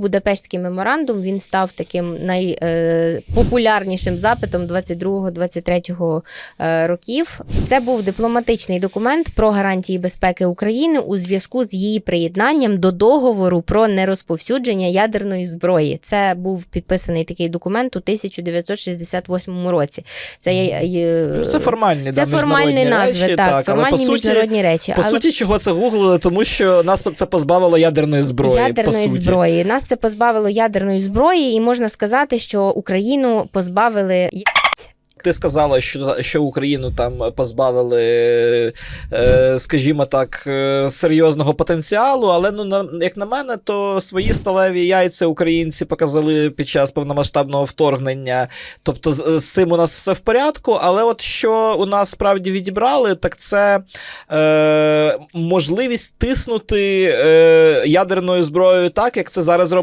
Будапештський меморандум він став таким найпопулярнішим запитом 22-23 е, років. Це був дипломатичний документ про гарантії безпеки України у зв'язку з її приєднанням до договору про нерозповсюдження ядерної зброї. Це був підписаний такий документ у 1968 році. Це є, Ну, це формальні, це да, формальні назви, речі, так, але формальні по суті, міжнародні речі. По але суті, чого це гуглили, тому що нас це позбавило ядерної зброї. ядерної по суті. зброї. Нас це позбавило ядерної зброї, і можна сказати, що Україну позбавили Ти сказала, що, що Україну там позбавили, е, скажімо так, е, серйозного потенціалу, але ну, на, як на мене, то свої сталеві яйця українці показали під час повномасштабного вторгнення. Тобто з, з цим у нас все в порядку. Але от що у нас справді відібрали, так це е, можливість тиснути е, ядерною зброєю так, як це зараз робить